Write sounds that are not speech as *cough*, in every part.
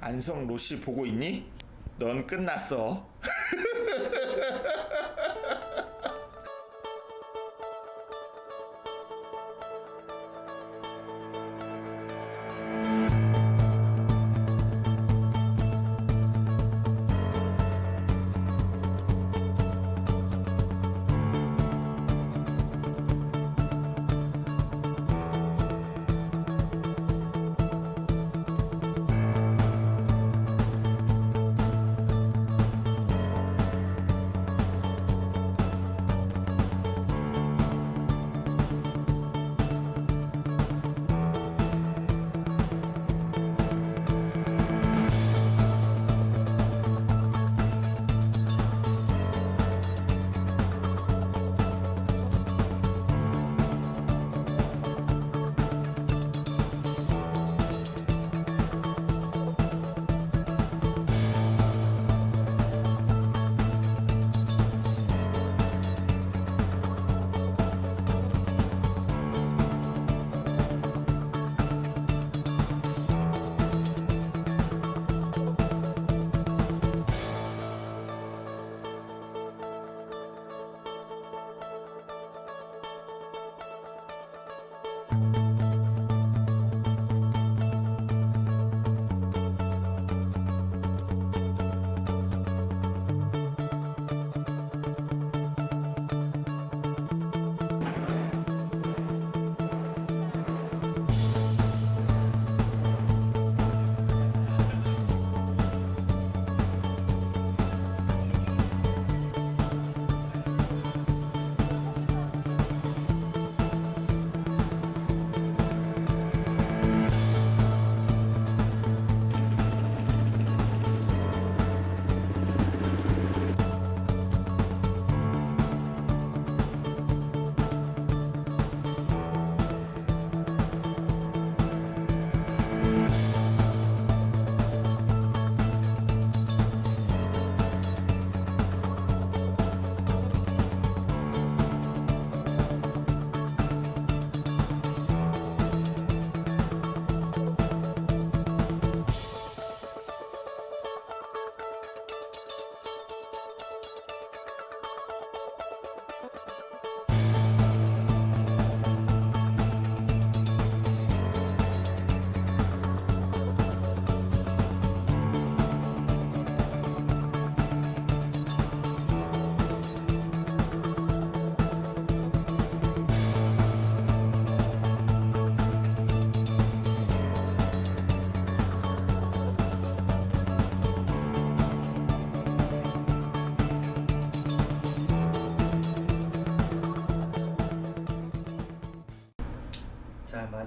안성 로시 보고 있니? 넌 끝났어. *laughs*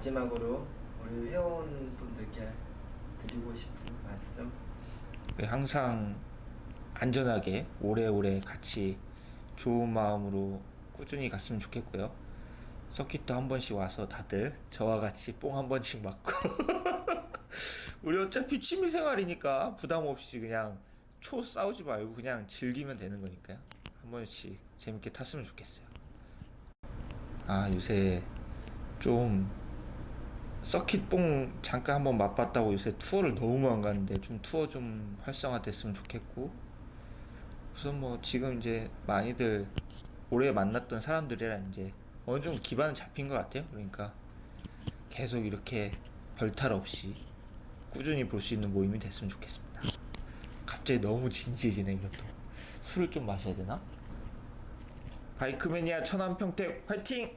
마지막으로 우리 회원분들께 드리고 싶은 말씀 네, 항상 안전하게 오래오래 같이 좋은 마음으로 꾸준히 갔으면 좋겠고요. 서킷도 한 번씩 와서 다들 저와 같이 뽕 한 번씩 맞고 *laughs* 우리 어차피 취미생활이니까 부담 없이 그냥 초 싸우지 말고 그냥 즐기면 되는 거니까요. 한 번씩 재밌게 탔으면 좋겠어요. 아 요새 좀 서킷봉 잠깐 한번 맛봤다고 요새 투어를 너무 안 가는데 좀 투어 좀 활성화됐으면 좋겠고 우선 뭐 지금 이제 많이들 오래 만났던 사람들이랑 이제 어느 정도 기반은 잡힌 것 같아요 그러니까 계속 이렇게 별탈 없이 꾸준히 볼 수 있는 모임이 됐으면 좋겠습니다 갑자기 너무 진지해지네 이것도 술을 좀 마셔야 되나? 바이크매니아 천안평택 화이팅!